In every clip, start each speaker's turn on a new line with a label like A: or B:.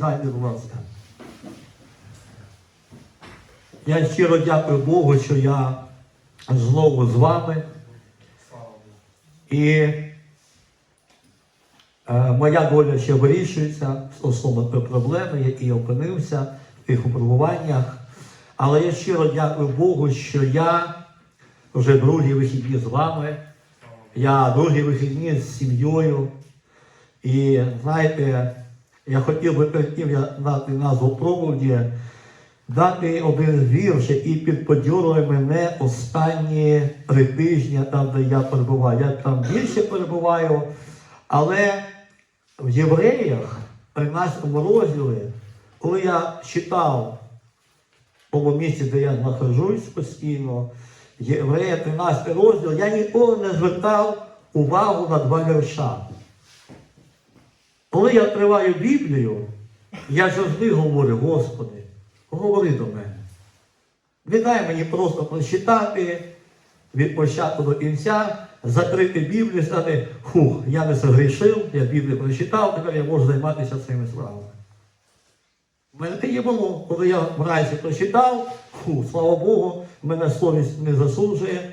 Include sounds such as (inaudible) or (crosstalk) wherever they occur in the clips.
A: Дайте, будь ласка. Я щиро дякую Богу, що я знову з вами. І е, моя доля ще вирішується стосовно проблеми, в якій я опинився в тих випробуваннях. Але я щиро дякую Богу, що я вже другі вихідні з вами. Я другі вихідні з сім'єю. І знаєте, я хотів би перед тим я дати назву проповіді, дати один вірш, який підбадьорює мене останні три тижні, там, де я перебуваю. Я там більше перебуваю, але в євреях, 13 розділі, коли я читав в тому місці, де я знаходжусь постійно, Єврея 13 розділ, я ніколи не звертав увагу на два вірша. Коли я відкриваю Біблію, я завжди говорю, Господи, говори до мене. Не дай мені просто прочитати від початку до кінця, закрити Біблію, сказати, хух, я не согрішив, я Біблію прочитав, тепер я можу займатися цими справами. У мене таке було, коли я вранці прочитав, фу, слава Богу, мене совість не засуджує,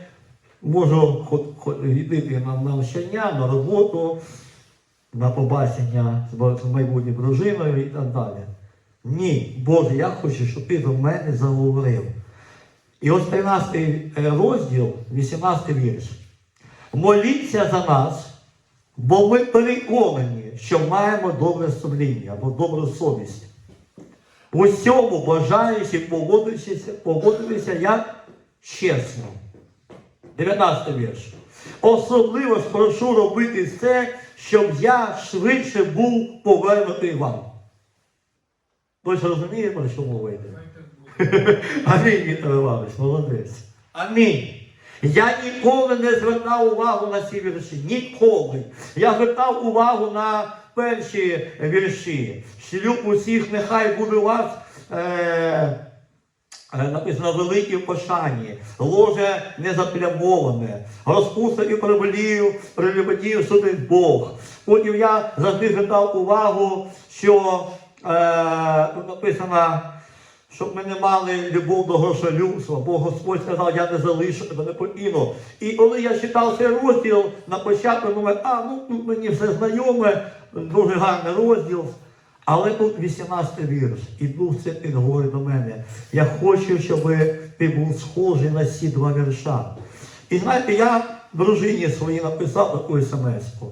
A: можу ход, ход, йти на навчання, на роботу, на побачення з майбутньою дружиною і так далі. Ні, Боже, я хочу, щоб ти до мене заговорив. І ось 13 розділ, 18 вірш. Моліться за нас, бо ми переконані, що маємо добре сумління або добру совість. У всьому бажаючи погодитися, погодитися як чесно. 19 вірш. Особливо ж прошу робити все, щоб я швидше був повернутий вам. Хтось розуміє, про що мова йде? (laughs) Амінь, Віктор Іванович, молодець. Амінь. Я ніколи не звертав увагу на ці вірші. Ніколи. Я звертав увагу на перші вірші. Шлюб усіх нехай буде у вас. Е, Написано великі в пошані, ложе не заплямоване, розпуста і привелію, прилюбодію судить Бог. Потім я завжди звертав увагу, що е, тут написано, щоб ми не мали любов до грошолюбства, бо Господь сказав, я не залишу тебе не покину. І коли я читав цей розділ, на початку думаю, а ну тут мені все знайоме, дуже гарний розділ. Але тут 18 вірш, і Дух Святий говорить до мене, я хочу, щоб ти був схожий на ці два вірша. І знаєте, я дружині своїй написав таку смс-ку.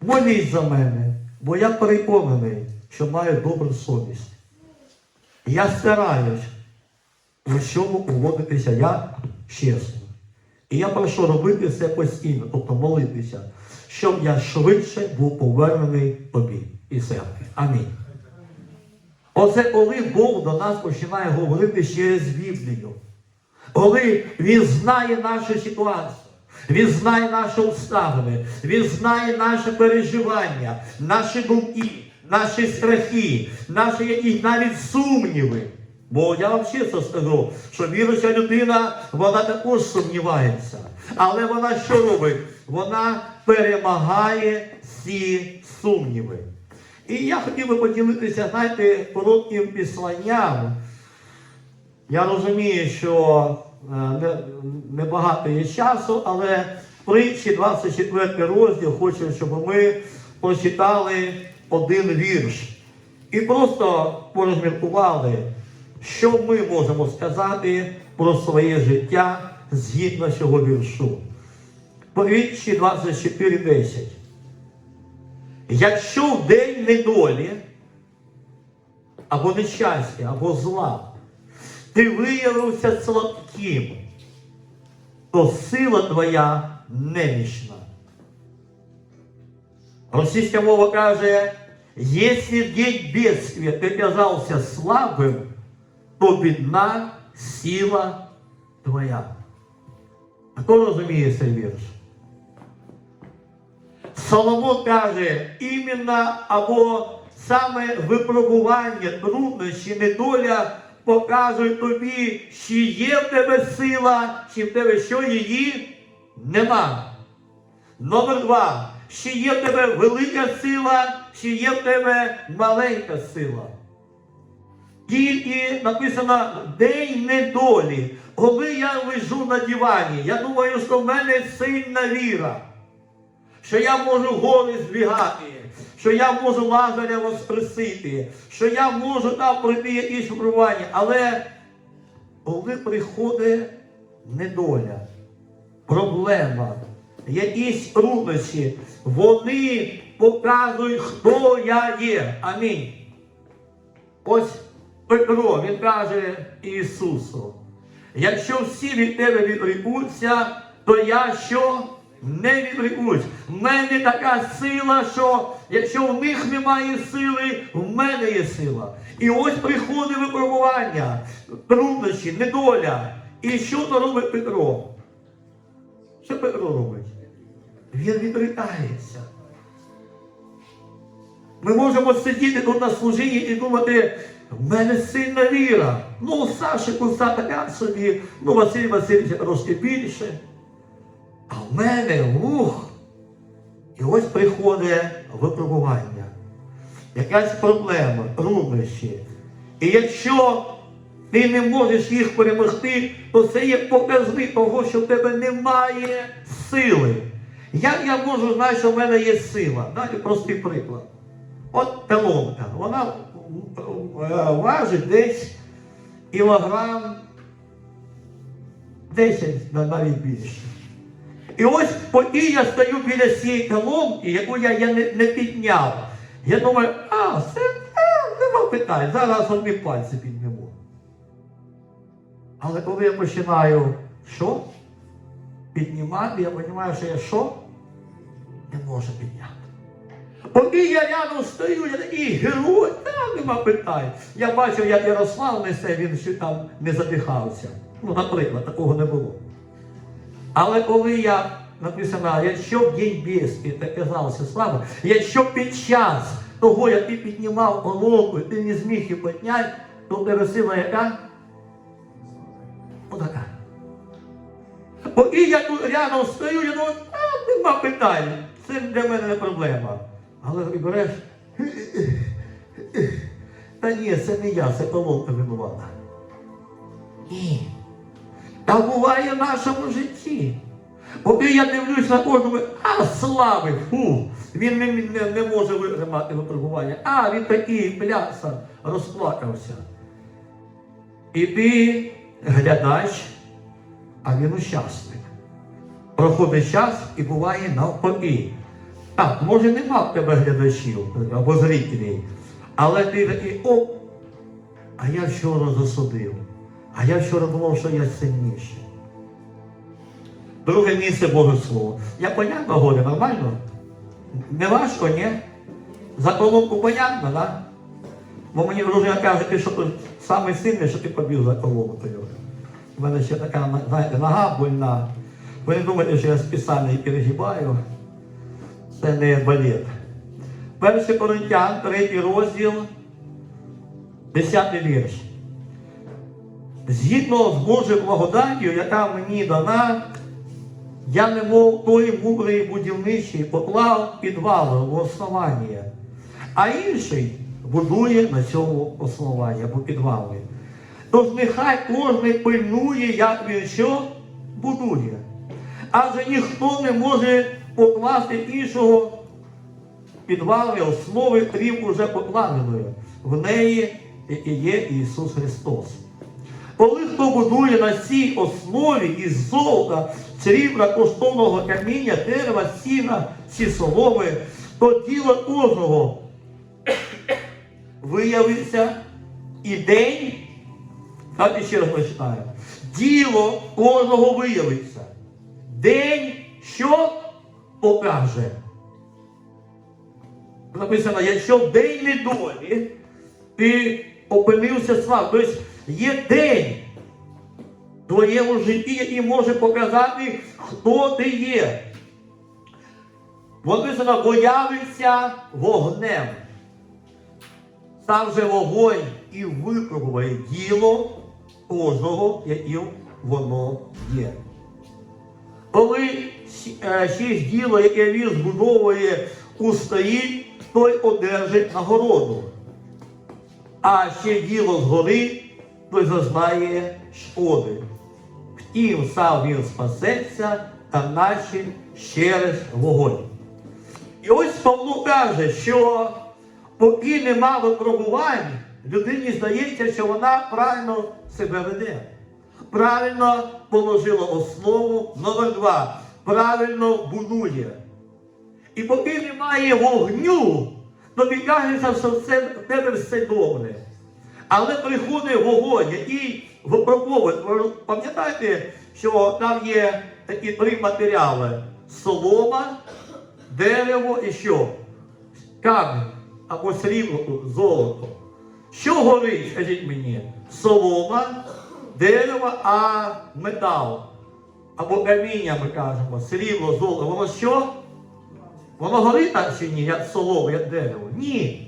A: Моліть за мене, бо я переконаний, що маю добру совість. Я стараюсь в чому поводитися я чесно. І я прошу робити це постійно, тобто молитися, щоб я швидше був повернений тобі і церкві. Амінь. Оце коли Бог до нас починає говорити через Біблію. Коли Він знає нашу ситуацію, Він знає наші обставини, Він знає наше переживання, наші думки, наші страхи, наші якісь навіть сумніви. Бо я вам чесно скажу, що віруюча людина, вона також сумнівається. Але вона що робить? Вона перемагає ці сумніви. І я хотів би поділитися, знаєте, коротким післанням. Я розумію, що е, не- небагато є часу, але притчі 24 розділ хочу, щоб ми прочитали один вірш. І просто порозміркували, що ми можемо сказати про своє життя згідно цього віршу. Притчі 24.10. Якщо в день недолі, або нещастя, або зла, ти виявився слабким, то сила твоя немічна. Російська мова каже, якщо день бедствия ти казався слабим, то бідна сила твоя. Хто розуміє цей вірш? Соломон каже, іменно або саме випробування, труднощі, недоля показують тобі, чи є в тебе сила, чи в тебе що її нема. Номер два. Чи є в тебе велика сила, чи є в тебе маленька сила. Тільки написано день недолі. Коли я лежу на дивані, я думаю, що в мене сильна віра, що я можу гори збігати, що я можу Лазаря воскресити, що я можу там пройти якісь випробування. Але коли приходить недоля, проблема, якісь труднощі, вони показують, хто я є. Амінь. Ось Петро, він каже Ісусу, якщо всі від тебе відрікуться, то я що? Не відрікусь. В мене така сила, що якщо в них немає сили, в мене є сила. І ось приходить випробування, труднощі, недоля. І що то робить Петро? Що Петро робить? Він відрікається. Ми можемо сидіти тут на служінні і думати, в мене сильна віра. Ну, у Саші куса така собі, ну Василь Васильович трошки більше. А в мене ух. І ось приходить випробування. Якась проблема, труднощі. І якщо ти не можеш їх перемогти, то це є показник того, що в тебе немає сили. Як я можу знати, що в мене є сила? Дайте простий приклад. От телонка, вона е, важить десь кілограм 10 навіть більше. І ось поки я стою біля цієї колонки, яку я, я не, не підняв, я думаю, а, це а, нема питань, зараз одні пальці підніму. Але коли я починаю що? Піднімати, я розумію, що я що? Не можу підняти. Поки я рядом стою, я такий герой, там нема питань. Я бачив, як Ярослав несе, він ще там не задихався. Ну, наприклад, такого не було. Але коли я написано, якщо в день бєски, так казалося слава, якщо під час того, як ти піднімав голову, ти не зміг її підняти, то тебе яка? Отака. Поки я тут рядом стою, я думаю, а нема питань. Це для мене не проблема. Але ти береш. Та ні, це не я, це колонка винувата. Ні. Та буває в нашому житті. Поки я дивлюсь на кожного, а слави, фу, він не, не, не може витримати випробування. А, він такий пляса, розплакався. І ти глядач, а він учасник. Проходить час і буває навпаки. Так, може нема в тебе глядачів або зрителів, але ти такий, о, а я вчора засудив. А я вчора думав, що я сильніший. Друге місце Боже Слово. Я понятно говорю, нормально? Не важко, ні? За колонку понятно, да? Бо мені дружина каже, ти що тут саме сильний, що ти побіг за колонкою. У мене ще така знаєте, нога больна. Ви не думаєте, що я спеціально її перегибаю. Це не балет. Перший Коринтян, третій розділ, 10 вірш. Згідно з Божою благодаттю, яка мені дана, я немов той мудрий будівничий поклав підвали в основання, а інший будує на цьому основанні або підвали. Тож нехай кожен пильнує, як він що будує. Адже ніхто не може покласти іншого підвали основи, крім уже покладеної. В неї і є Ісус Христос. Коли хто будує на цій основі із золота, срібра, коштовного каміння, дерева, сіна, ці соломи, то тіло кожного виявиться і день, давайте ще раз прочитаю, діло кожного виявиться. День що покаже? Написано, якщо в день недолі ти опинився слав, тобто є день в твоєму житті, який може показати, хто ти є. Написано, появиться вогнем. Сам же вогонь і випробує діло кожного, яким воно є. Коли е, ще діло, яке він збудовує, устоїть, то той одержить нагороду. А ще діло згори, той зазнає шкоди. Втім, сам він спасеться, та наші через вогонь. І ось Павло каже, що поки нема випробувань, людині здається, що вона правильно себе веде. Правильно положила основу номер два. Правильно будує. І поки немає вогню, тобі кажеться, що все, в тебе все добре. Але приходить вогонь, який випробовує. Ви Пам'ятаєте, що там є такі три матеріали: солома, дерево і що? Камінь або срібло, золото. Що горить, скажіть мені? Солома, дерево, а метал. Або каміння, ми кажемо, срібло, золото. Воно що? Воно горить так чи ні, як солома, як дерево? Ні.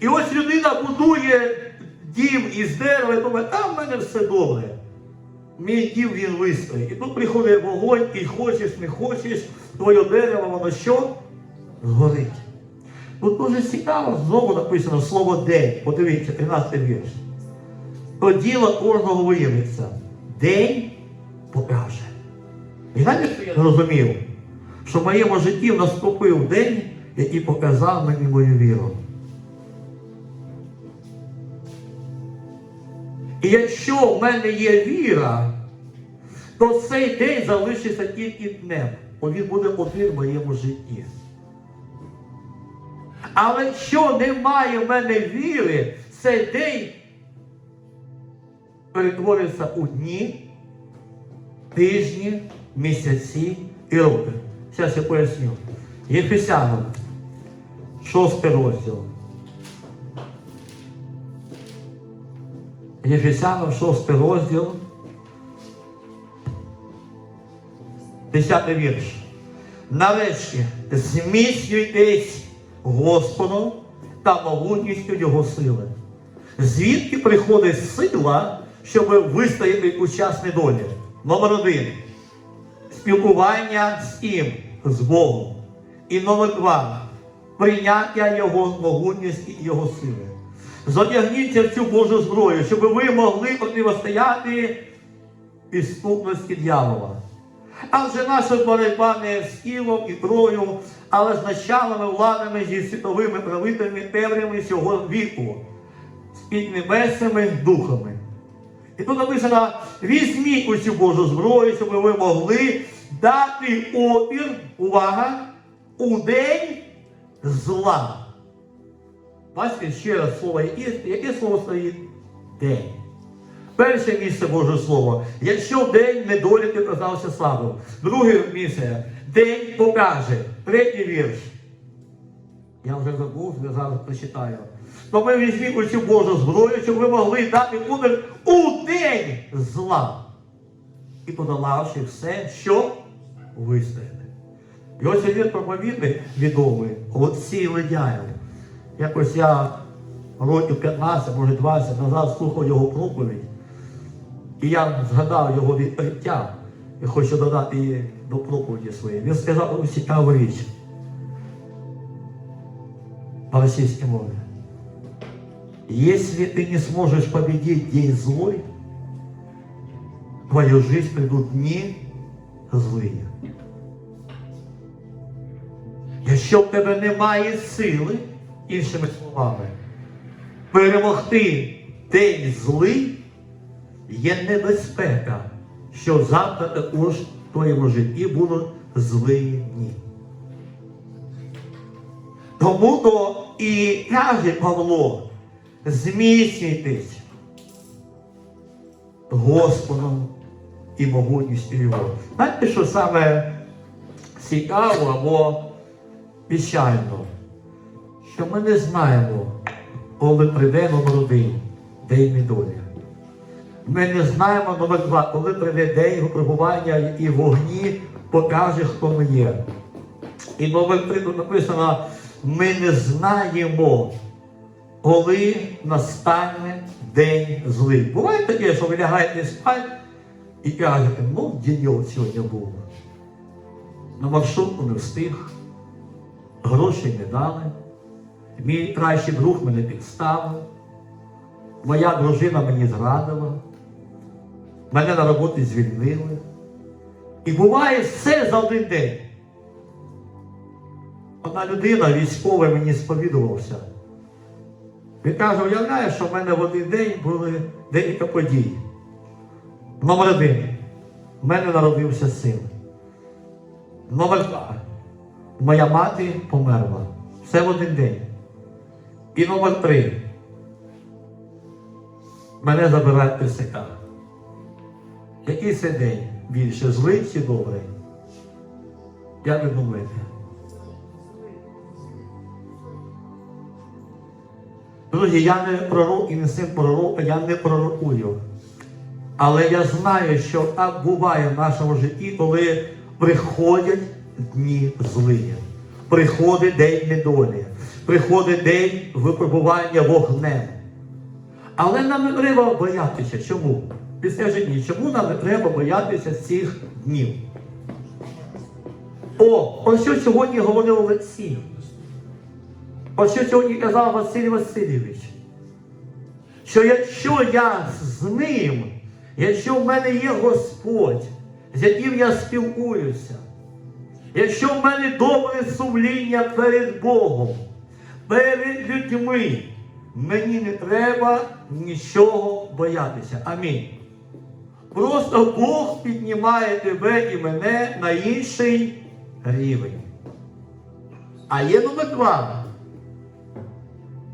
A: І ось людина будує дім із дерева і думає, там в мене все добре. Мій дім він вистоїть. І тут приходить вогонь, і хочеш, не хочеш, твоє дерево, воно що? Згорить. Тут дуже цікаво, знову написано слово день. Подивіться, 13 вірш. То діло кожного виявиться. День покаже. І знаєте, що я зрозумів? Що в моєму житті наступив день, який показав мені мою віру. І якщо в мене є віра, то цей день залишиться тільки днем, бо він буде один в моєму житті. Але якщо немає в мене віри, цей день перетвориться у дні, тижні, місяці і роки. Зараз я поясню. Єфесянам, шостий розділ. Єфесянам, шостий розділ. Десятий вірш. Нарешті зміцнюйтесь Господом та могутністю Його сили. Звідки приходить сила, щоб вистояти у час недолі? Номер один. Спілкування з Ним, з Богом. І номер два. Прийняття Його могутності і Його сили. Зодягніться в цю Божу зброю, щоб ви могли протистояти підступності дьявола. Адже наша боротьба не з тілом і кров'ю, але з началами, владами зі світовими правителями темрями цього віку, з піднебесними духами. І тут написано, візьміть усю Божу зброю, щоб ви могли дати опір, увага, у день зла. Бачите, ще раз слово яке, слово стоїть? День. Перше місце Боже Слово. Якщо день недоліки казався слабим. Друге місце. День покаже. Третій вірш. Я вже забув, я зараз прочитаю. То ми візьміть усю Божу зброю, щоб ви могли дати удар у день зла. І подолавши все, що вистояти. І ось один проповідник відомий, Олексій Ледяєв. Якось я років 15, може 20 назад слухав його проповідь. І я згадав його відкриття і хочу додати до проповіді своєї. Він сказав цікаву річ по російській мові. Если ты не сможешь победить день злой, твою жизнь придут дни злые. Якщо в тебе немає сили, іншими словами, перемогти день злий, є небезпека, що завтра також в твоєму житті будуть злі дні. Тому то і каже Павло, зміцнюйтесь Господом і могутністю Його. Знаєте, що саме цікаво або печально, що ми не знаємо, коли прийде номер один, день недолі. Ми не знаємо номер два, коли прийде день випробування і вогні покаже, хто ми є. І номер три тут написано, ми не знаємо, коли настане день злий. Буває таке, що ви лягаєте спати і кажете, ну, день сьогодні був. На маршрутку не встиг, грошей не дали, Мій кращий друг мене підставив. Моя дружина мені зрадила. Мене на роботі звільнили. І буває все за один день. Одна людина, військовий, мені сповідувався. Він каже, уявляєш, що в мене в один день були декілька подій. Номер один. В мене народився син. Номер два. Моя мати померла. Все в один день. І номер три. Мене забирають ТСК. Який це день? Більше злий чи добрий? Як ви думаєте? Друзі, я не пророк і не син пророка, я не пророкую. Але я знаю, що так буває в нашому житті, коли приходять дні злиї. Приходить день недолі, приходить день випробування вогнем. Але нам не треба боятися. Чому? Підскажіть мені, чому нам не треба боятися цих днів? О, про що сьогодні говорив Олексій? Про що сьогодні казав Василь Васильович? Що якщо я з ним, якщо в мене є Господь, з яким я спілкуюся, якщо в мене добре сумління перед Богом, перед людьми, мені не треба нічого боятися. Амінь. Просто Бог піднімає тебе і мене на інший рівень. А є номер два.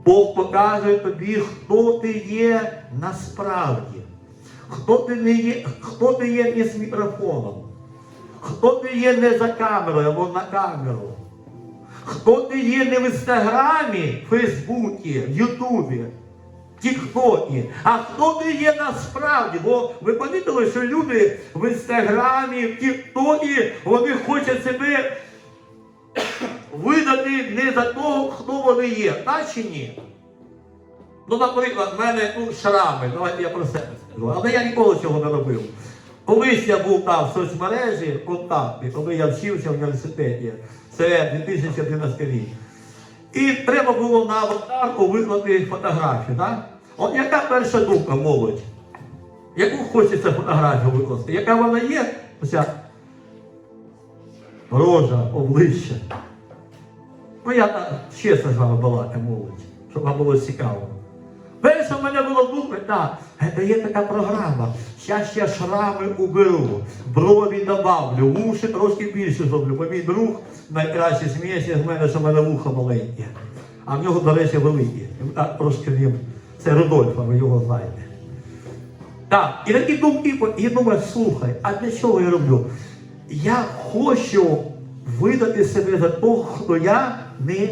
A: Бог показує тобі, хто ти є насправді. Хто ти, не є, хто ти є не з мікрофоном. Хто ти є не за камерою або на камеру. Хто ти є не в інстаграмі, Фейсбуці, в Ютубі, Тіктокі, а хто ти є насправді. Бо ви помітили, що люди в інстаграмі, в Тіктокі, вони хочуть себе видати не за того, хто вони є, так чи ні? Ну, наприклад, в мене ну, шрами, давайте я про себе скажу, але я ніколи цього не робив. Колись я був там в соцмережі контакти, коли я вчився в університеті, це 2011 рік. І треба було на аватарку виклати фотографію, так? От яка перша думка молодь? Яку хочеться фотографію викласти? Яка вона є? Оця рожа, обличчя. Ну я чесно з вами балакаю, молодь, щоб вам було цікаво. Перше в мене було думка, так, це є така програма. Зараз я шрами уберу, брові добавлю, уші трошки більше зроблю. Бо мій друг найкраще сміється з мене, що в мене вуха маленьке. А в нього, до речі, великі. А. Це Рудольфа, ви його знаєте. Так, і такі думки, і думаю, слухай, а для чого я роблю? Я хочу видати себе за того, хто я не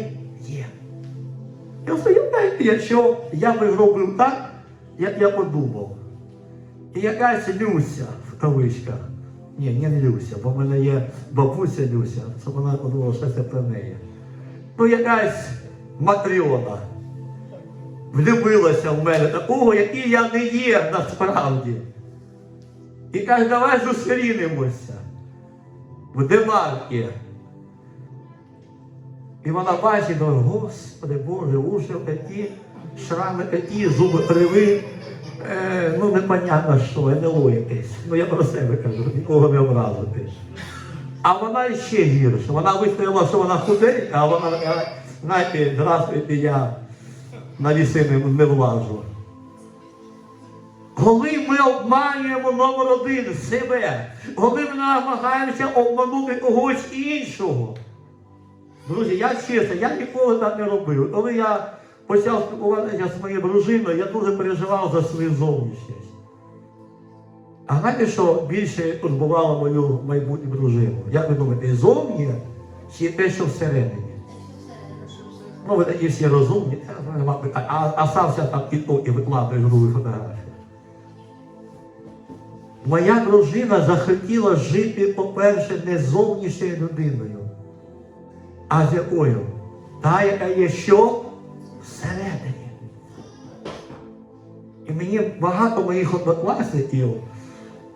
A: І ось уявляєте, якщо я би зробив так, як я подумав. І якась Люся в кавичках. Ні, не Люся, бо в мене є бабуся Люся, щоб вона подумала, що це про неї. Ну, якась Матріона влюбилася в мене такого, який я не є насправді. І каже, давай зустрінемося в Демаркі. І вона бачить, Господи Боже, уші такі, шрами такі, зуби криви. Е, ну, непонятно що, НЛО якесь. Ну я про себе кажу, нікого не образити. А вона ще гірше. Вона вистояла, що вона худенька, а вона, така, знаєте, здравствуйте, я на ліси не, не влажу. Коли ми обманюємо номер один себе, коли ми намагаємося обманути когось іншого. Друзі, я чесно, я ніколи так не робив. Коли я почав спілкуватися з моєю дружиною, я дуже переживав за свою зовнішність. А знаєте, що більше турбувало мою майбутню дружину? Як ви думаєте, зовні чи те, що всередині? Ну, ви такі всі розумні, а, а, а сам ся там і то і викладає другу фотографію. Моя дружина захотіла жити, по-перше, не зовнішньою людиною, а з якою? Та, яка є що? Всередині. І мені багато моїх однокласників,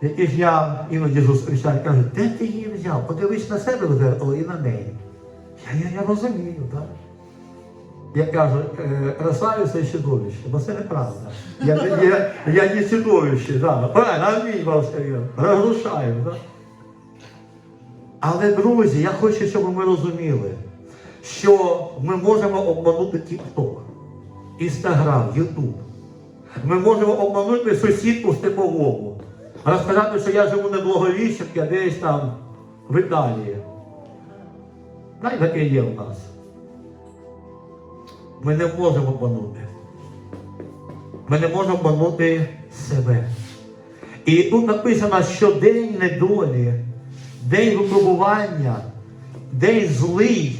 A: яких я іноді зустрічаю, кажуть, де ти її взяв? Подивись на себе в зеркало і на неї. Я, я, я розумію, так? як кажуть, е, красавиця і чудовище, бо це неправда. Я, я, я не чудовище, да. правильно, амінь вам. Розрушаю. Да? Але, друзі, я хочу, щоб ми розуміли, що ми можемо обманути TikTok, Instagram, YouTube. Ми можемо обманути сусідку степовому. Розказати, що я живу не в а десь там в Італії. Най таке є в нас. Ми не можемо обманути. Ми не можемо обманути себе. І тут написано, що день недолі, день випробування, день злий,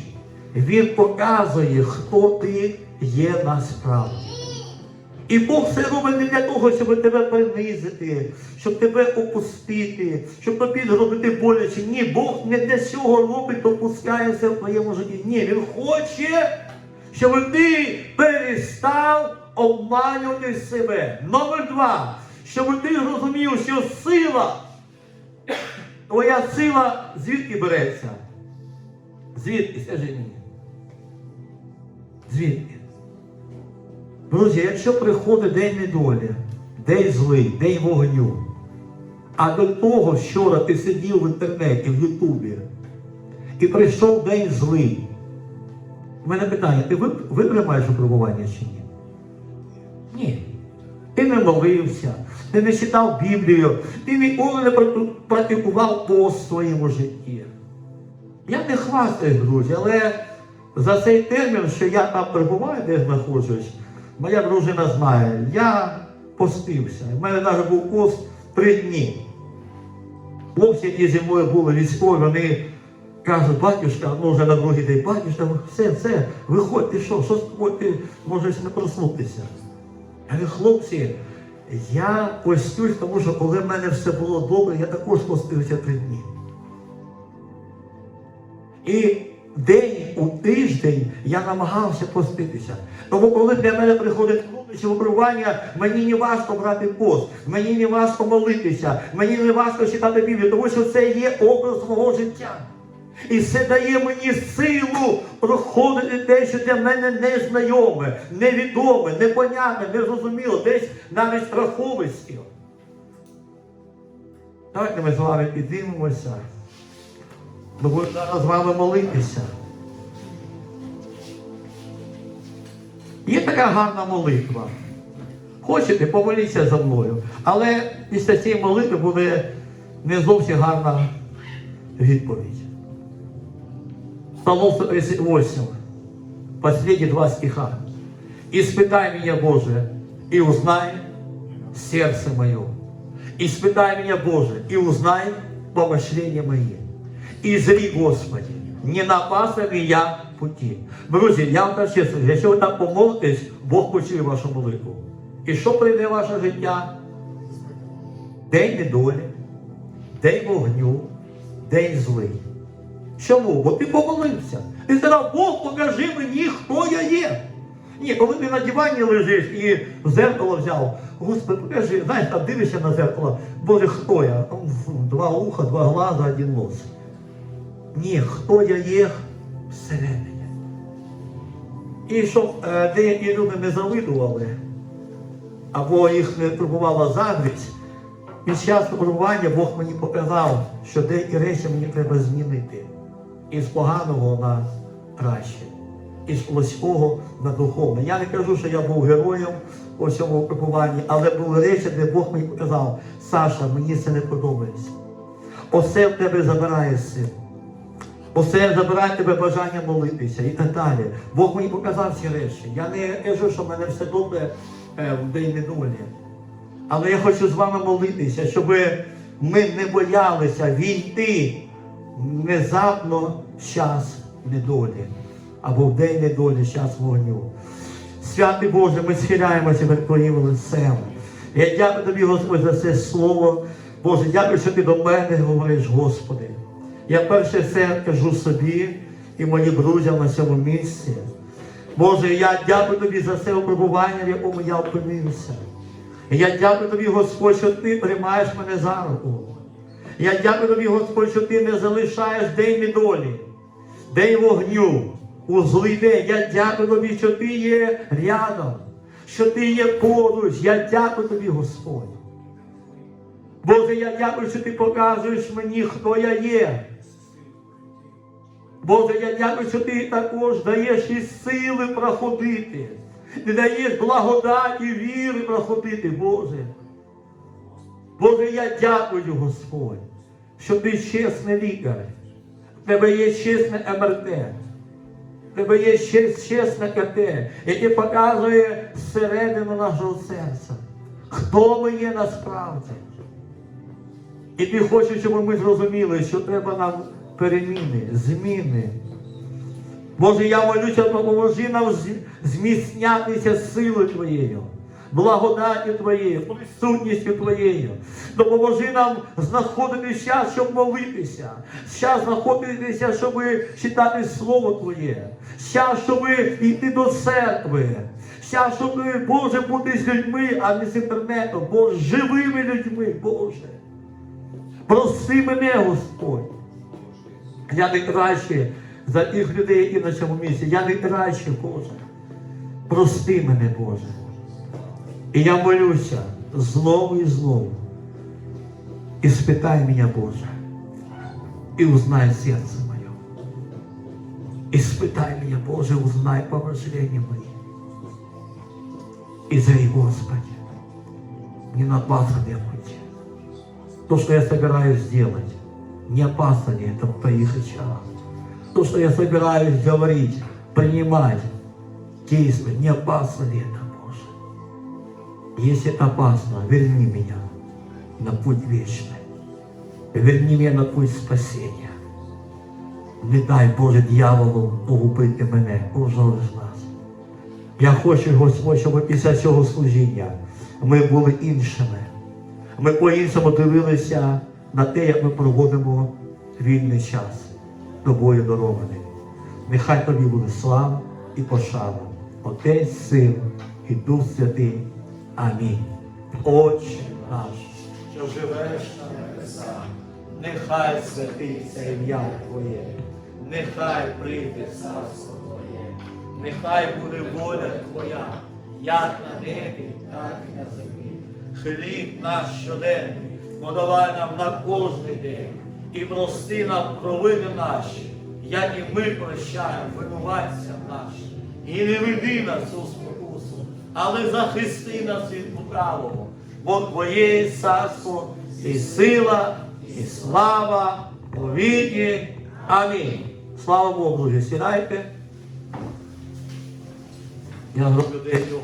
A: він показує, хто ти є насправді. І Бог це робить не для того, щоб тебе принизити, щоб тебе опустити, щоб тобі зробити боляче. Ні, Бог не для цього робить, допускає все в твоєму житті. Ні, Він хоче, щоб ти перестав обманювати себе. Номер два, щоб ти зрозумів, що сила, твоя сила звідки береться? Звідки, скажи мені? Звідки? Друзі, якщо приходить день недолі, день злий, день вогню, а до того вчора ти сидів в інтернеті, в Ютубі, і прийшов день злий. У мене питання, ти витримаєш випробування чи ні? Ні. Ти не молився, ти не читав Біблію, ти ніколи не практикував пост в своєму житті. Я не хвастаюсь, друзі, але за цей термін, що я там перебуваю, де знаходжусь, моя дружина знає, я постився. У мене навіть був пост три дні. Хлопці, які зі мною були військові, вони кажуть, батюшка, ну вже на другий день, батюшка, все, все, виходь, ти що, що з тобою, ти можеш не проснутися. Говорю, хлопці, я постюсь, тому що коли в мене все було добре, я також постився три дні. І день у тиждень я намагався поститися. Тому коли для мене приходить труднощі випробування, мені не важко брати пост, мені не важко молитися, мені не важко читати Біблію, тому що це є образ мого життя. І це дає мені силу проходити те, що для мене незнайоме, невідоме, непонятне, незрозуміло, десь навіть страховисько. Давайте ми з вами підіймемося. Ми будемо зараз з вами молитися. Є така гарна молитва. Хочете, помоліться за мною. Але після цієї молитви буде не зовсім гарна відповідь. Псалом 138, последние два стиха. «Испытай меня, Боже, и узнай сердце мое. Испытай меня, Боже, и узнай помышления мои. І зрі, Господи, не напаса ли я путі. Друзі, я вам кажу чесно, якщо ви так помолитесь, Бог почує вашу молитву. І що прийде в ваше життя? День недолі, день вогню, день злий. Чому? Бо ти помолився. Ти сказав, Бог, покажи мені, хто я є. Ні, коли ти на дивані лежиш і зеркало взяв, Господи, покажи, знаєш, там дивишся на зеркало, Боже, хто я? Два уха, два глаза, один нос. Ні, хто я є всередині. І щоб е, деякі люди не завидували, або їх не турбувала завість, під час випробування Бог мені показав, що деякі речі мені треба змінити. Із поганого на краще, із плоского на духовне. Я не кажу, що я був героєм у цьому випробуванні, але були речі, де Бог мені показав, Саша, мені це не подобається. Оце в тебе забирає силу. Оце забирає тебе бажання молитися і так далі. Бог мені показав ці речі. Я не кажу, що в мене все добре е, в день недолі. Але я хочу з вами молитися, щоб ми не боялися війти внезапно час недолі. Або в день недолі, час вогню. Святий Боже, ми схиляємося перед Твоїм лицем. Я дякую тобі, Господь, за це слово. Боже, дякую, що ти до мене говориш, Господи. Я перше все кажу собі і моїм друзям на цьому місці. Боже, я дякую тобі за це випробування, в якому я опинився. Я дякую тобі, Господь, що ти тримаєш мене за руку. Я дякую тобі, Господь, що ти не залишаєш день недолі, день вогню у злий день. Я дякую тобі, що ти є рядом, що ти є поруч. Я дякую тобі, Господь. Боже, я дякую, що ти показуєш мені, хто я є. Боже, я дякую, що ти також даєш і сили проходити. Ти даєш благодаті, віри проходити, Боже. Боже, я дякую, Господь, що ти чесний лікар. В тебе є чесне МРТ. В тебе є чесне КТ, яке показує всередину нашого серця. Хто ми є насправді. І ти хочеш, щоб ми зрозуміли, що треба нам переміни, зміни. Боже, я молюся, допоможи нам зміцнятися силою Твоєю, благодаті Твоєю, присутністю Твоєю. Допоможи нам знаходити час, щоб молитися, час знаходитися, щоб читати Слово Твоє, час, щоб йти до церкви, час, щоб, Боже, бути з людьми, а не з інтернетом, Боже, живими людьми, Боже. Прости мене, Господь. Я не краще за тих людей, які на цьому місці. Я не краще, Боже. Прости мене, Боже. І я молюся знову і знову. І спитай мене, Боже. І узнай серце моє. І спитай мене, Боже, узнай помышления мои. И зри, Господи, не напасали пути. То, что я собираюсь сделать, не опасно ли это в твоих очах? То, что я собираюсь говорить, принимать, действовать, не опасно ли это, Боже? Если опасно, верни меня на путь вечный. Верни меня на путь спасения. Не дай, Боже, дьяволу погубити мене, кожного з нас. Я хочу, Господь, щоб після цього служіння ми були іншими. Ми по-іншому дивилися на те, як ми проводимо вільний час тобою дарований. Нехай тобі буде слава і пошана. Отець, Син і Дух Святий. Амінь. Отче наш, що живеш на небесах, нехай святиться ім'я Твоє, нехай прийде царство Твоє, нехай буде воля Твоя, як на небі, так і на землі. Хліб наш щоденний, подавай нам на кожний день і прости нам провини наші, як і ми прощаємо винуватцям нашим. І не веди нас у спокусу, але захисти нас від правого, бо Твоє царство і сила, і слава у віки. Амінь. Слава Богу, друзі, сідайте. Я зроблю деяку